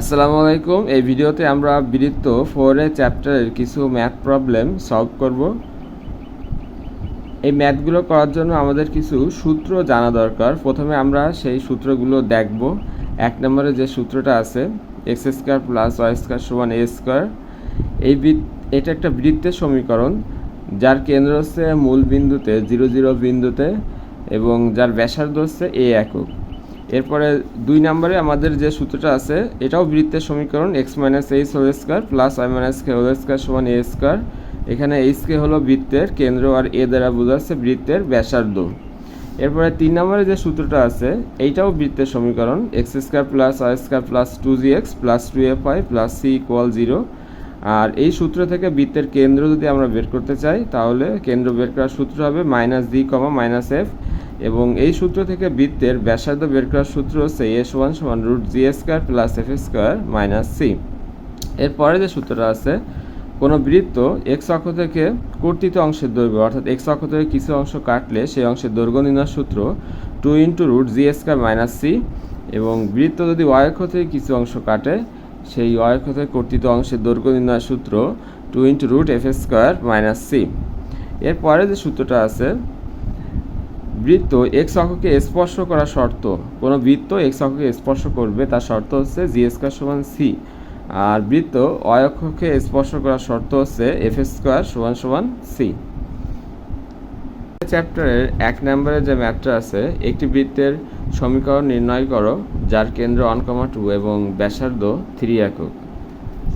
আসসালামু আলাইকুম। এই ভিডিওতে আমরা বৃত্ত ফোরের চ্যাপ্টারের কিছু ম্যাথ প্রবলেম সলভ করব। এই ম্যাথগুলো করার জন্য আমাদের কিছু সূত্র জানা দরকার। প্রথমে আমরা সেই সূত্রগুলো দেখব। এক নম্বরে যে সূত্রটা আছে X square plus Y square সমান এ স্কোয়ার এই এটা একটা বৃত্তের সমীকরণ, যার কেন্দ্র হচ্ছে মূল বিন্দুতে জিরো জিরো বিন্দুতে, এবং যার ব্যাসার্ধ হচ্ছে এ একক। এরপরে দুই নম্বরে আমাদের যে সূত্রটা আছে, এটাও বৃত্তের সমীকরণ X minus H whole square plus Y minus K whole square সমান এ স্কোয়ার এখানে এইচ কে হলো বৃত্তের কেন্দ্র আর এ দ্বারা বোঝাচ্ছে বৃত্তের ব্যাসার্ধ। এরপরে তিন নম্বরে যে সূত্রটা আছে, এইটাও বৃত্তের সমীকরণ X square plus Y square plus two G X plus two F Y plus C equal zero আর এই সূত্র থেকে বৃত্তের কেন্দ্র যদি আমরা বের করতে চাই, তাহলে কেন্দ্র বের করার সূত্র হবে minus G comma minus F এবং এই সূত্র থেকে বৃত্তের ব্যাসার্ধ বের করার সূত্র হচ্ছে এস ওয়ান সমান root G square plus F square minus C. এরপরে যে সূত্রটা আছে, কোনো বৃত্ত এক্স অক্ষ থেকে কর্তৃত অংশের দৈর্ঘ্য, অর্থাৎ এক্স অক্ষ থেকে কিছু অংশ কাটলে সেই অংশের দৈর্ঘ্য নির্ণয় সূত্র two into root G square minus C. এবং বৃত্ত যদি ওয়াই অক্ষ থেকে কিছু অংশ কাটে, সেই ওয়াই অক্ষ থেকে কর্তৃত অংশের দৈর্ঘ্য নির্ণয় সূত্র two into root F square minus C. এরপরে যে সূত্রটা আছে বৃত্ত এক্স অক্ষকে স্পর্শ করা শর্ত। কোনো বৃত্ত এক্স অক্ষকে স্পর্শ করবে, তার শর্ত হচ্ছে জি স্কোয়ার সমান সি আর বৃত্ত অয় অক্ষকে স্পর্শ করার শর্ত হচ্ছে এফ স্কোয়ার সমান সমান সি চ্যাপ্টারের এক নম্বরে যে ম্যাথটা আছে, একটি বৃত্তের সমীকরণ নির্ণয় করো, যার কেন্দ্র ওয়ান কমা টু এবং ব্যাসার্ধ থ্রি একক।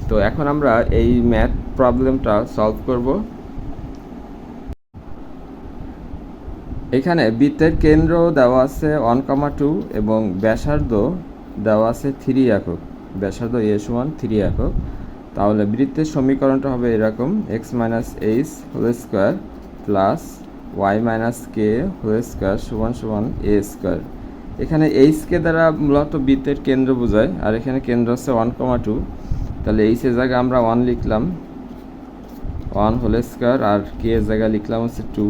তো এখন আমরা এই ম্যাথ প্রবলেমটা সলভ করব। এখানে বৃত্তের কেন্দ্র দেওয়া আছে ওয়ান কমা টু এবং ব্যাসার্ধ দেওয়া আছে থ্রি একক। ব্যাসার্ধ এ সমান থ্রি একক। তাহলে বৃত্তের সমীকরণটা হবে এরকম X minus H whole square plus Y minus K whole square সমান সমান এ স্কোয়ার এখানে এইচ কে দ্বারা মূলত বৃত্তের কেন্দ্র বোঝায়, আর এখানে কেন্দ্র আছে ওয়ান কমা টু তাহলে এইচের জায়গায় আমরা ওয়ান লিখলাম ওয়ান হোল স্কোয়ার আর কে জায়গায় লিখলাম হচ্ছে টু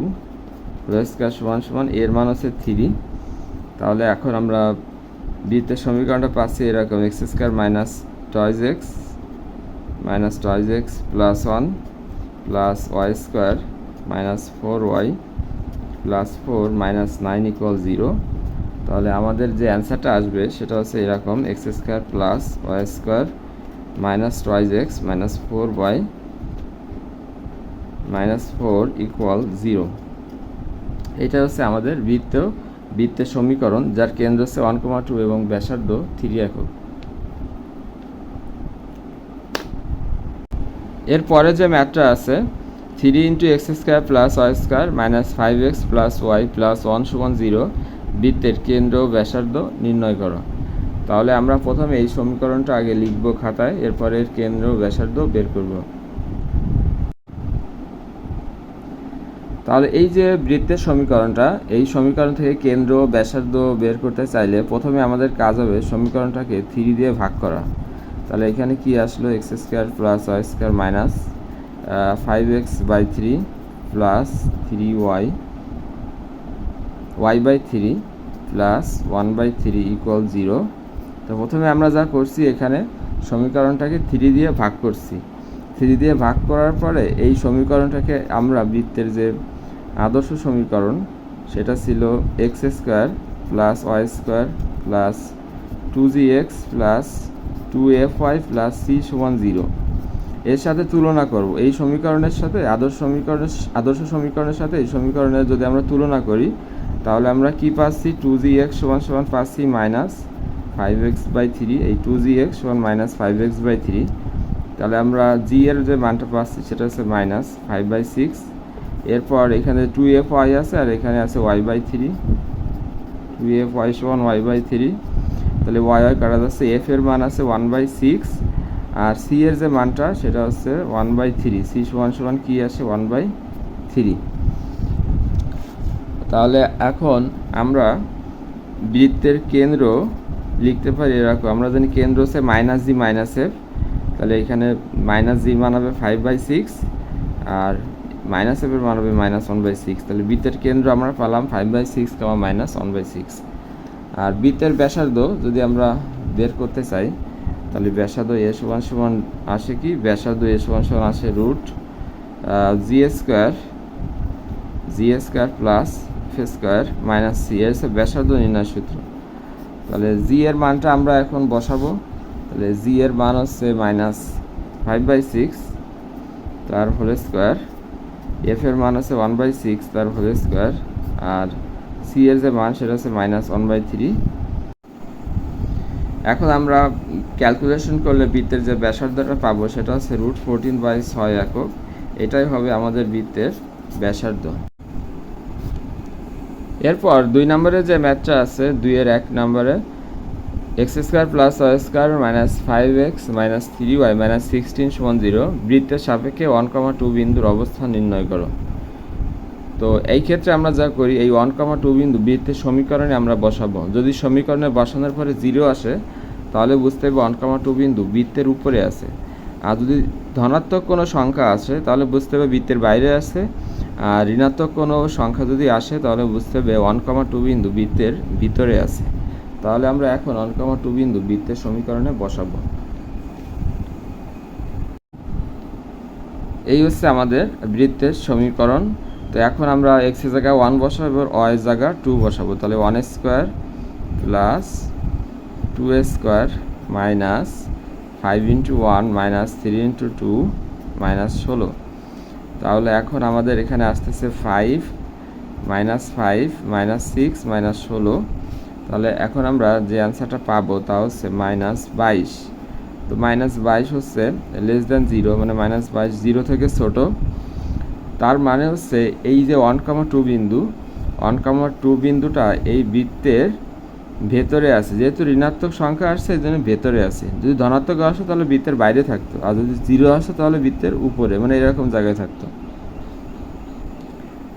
স্কোয়ার সমান সমান এর মান হচ্ছে থ্রি তাহলে এখন আমরা বৃত্তের সমীকরণটা পাচ্ছি এরকম X square minus twice X minus twice X plus one plus Y square minus four Y plus four minus nine equal zero তাহলে আমাদের যে অ্যান্সারটা আসবে সেটা হচ্ছে এরকম X square plus Y square minus twice X minus four Y minus four equal zero এটা হচ্ছে আমাদের বৃত্ত, বৃত্তের সমীকরণ, যার কেন্দ্র হচ্ছে ওয়ান কমা টু এবং ব্যাসার্ধ থ্রি একক। এরপরে যে ম্যাথটা আছে three into X square plus Y square minus five X plus Y plus one সমান জিরো বৃত্তের কেন্দ্র ব্যাসার্ধ নির্ণয় করো। তাহলে আমরা প্রথমে এই সমীকরণটা আগে লিখব খাতায় এরপরে এর কেন্দ্র ব্যাসার্ধ বের করব। তাহলে এই যে বৃত্তের সমীকরণটা, এই সমীকরণ থেকে কেন্দ্র, ব্যাসার্ধ বের করতে চাইলে প্রথমে আমাদের কাজ হবে সমীকরণটাকে থ্রি দিয়ে ভাগ করা। তাহলে এখানে কি আসলো? X square plus Y square minus five X by three plus three Y Y by three plus one by three equal zero তো প্রথমে আমরা যা করছি এখানে সমীকরণটাকে থ্রি দিয়ে ভাগ করছি। থ্রি দিয়ে ভাগ করার পরে এই সমীকরণটাকে আমরা বৃত্তের যে আদর্শ সমীকরণ, সেটা ছিল X square plus Y square plus two G X plus two F Y plus C সমান জিরো এর সাথে তুলনা করব। এই সমীকরণের সাথে, আদর্শ সমীকরণের আদর্শ সমীকরণের সাথে এই সমীকরণের যদি আমরা তুলনা করি, তাহলে আমরা কি পাচ্ছি? টু জি এক্স সমান সমান পাচ্ছি minus five X by three এই টু জি এক্স সমান minus five X by three তাহলে আমরা জি এর যে মানটা পাচ্ছি, সেটা হচ্ছে মাইনাস ফাইভ বাই সিক্স এরপর এখানে টু এফ ওয়াই আছে আর এখানে আছে Y by three two F Y সমান ওয়াই বাই থ্রি তাহলে ওয়াই ওয়াই কাটা যাচ্ছে এফ এর মান আছে ওয়ান বাই সিক্স আর সি এর যে মানটা, সেটা হচ্ছে ওয়ান বাই থ্রি সি সমান সমান কী আসে? ওয়ান বাই থ্রি তাহলে এখন আমরা বৃত্তের কেন্দ্র লিখতে পারি এরকম। আমরা জানি কেন্দ্র হচ্ছে মাইনাস জি মাইনাস এফ তাহলে এখানে মাইনাস জি মান হবে ফাইভ বাই সিক্স আর মাইনাস এফের মান হবে মাইনাস ওয়ান বাই সিক্স তাহলে বৃত্তের কেন্দ্র আমরা পেলাম five by six comma minus one by six আর বৃত্তের ব্যাসার্ধ যদি আমরা বের করতে চাই, তাহলে ব্যাসার্ধ এ সমান সমান আসে কি? ব্যাসার্ধ এ সমান সমান আসে root G square G square plus F square minus C এর ব্যাসার্ধ নির্ণয় সূত্র। তাহলে জি এর মানটা আমরা এখন বসাবো। তাহলে জি এর মান হচ্ছে মাইনাস ফাইভ বাই সিক্স তার হোল স্কোয়ার এফ এর মান হচ্ছে ওয়ান বাই সিক্স তার হোল স্কোয়ার আর সি এর যে মান সেটা হচ্ছে মাইনাস ওয়ান বাই থ্রি এখন আমরা ক্যালকুলেশন করলে বৃত্তের যে ব্যাসার্ধটা পাবো সেটা হচ্ছে রুট ফোরটিন বাই ছয় একক। এটাই হবে আমাদের বৃত্তের ব্যাসার্ধ। এরপর দুই নম্বরে যে ম্যাথটা আছে, দুইয়ের এক নম্বরে X square plus Y square minus five X minus three Y minus sixteen সমান জিরো বৃত্তের সাপেক্ষে ওয়ান কমা টু বিন্দুর অবস্থান নির্ণয় করো। তো এই ক্ষেত্রে আমরা যা করি, এই ওয়ান কমা টু বিন্দু বৃত্তের সমীকরণে আমরা বসাবো। যদি সমীকরণে বসানোর পরে জিরো আসে, তাহলে বুঝতে হবে ওয়ান কমা টু বিন্দু বৃত্তের উপরে আছে। আর যদি ধনাত্মক কোনো সংখ্যা আসে, তাহলে বুঝতে হবে বৃত্তের বাইরে আছে। আর ঋণাত্মক কোনো সংখ্যা যদি আসে, তাহলে বুঝতে হবে ওয়ান কমা টু বিন্দু বৃত্তের ভিতরে আছে। তাহলে আমরা এখন ওয়ান কমা টু বিন্দু বৃত্তের সমীকরণে বসাবো। এই হচ্ছে আমাদের বৃত্তের সমীকরণ। তো এখন আমরা এক্সের জায়গায় ওয়ান বসাবো এবার ওয়াই এর জায়গায় টু বসাবো। তাহলে one square plus two square minus five into one minus three into two minus ষোলো। তাহলে এখন আমাদের এখানে আসতেছে five minus five minus six minus ষোলো। তাহলে এখন আমরা যে অ্যান্সারটা পাবো তা হচ্ছে মাইনাস বাইশ। তো মাইনাস বাইশ হচ্ছে লেস দ্যান জিরো মানে মাইনাস বাইশ জিরো থেকে ছোটো। তার মানে হচ্ছে এই যে ওয়ান কামা টু বিন্দু ওয়ান কামা টু বিন্দুটা এই বৃত্তের ভেতরে আছে। যেহেতু ঋণাত্মক সংখ্যা আসছে, এই জন্য ভেতরে আছে। যদি ধনাত্মক আসে, তাহলে বৃত্তের বাইরে থাকতো। আর যদি জিরো আসে, তাহলে বৃত্তের উপরে মানে এরকম জায়গায় থাকতো।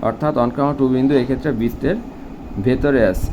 অর্থাৎ ওয়ান কামা টু বিন্দু এক্ষেত্রে বৃত্তের ভেতরে আছে।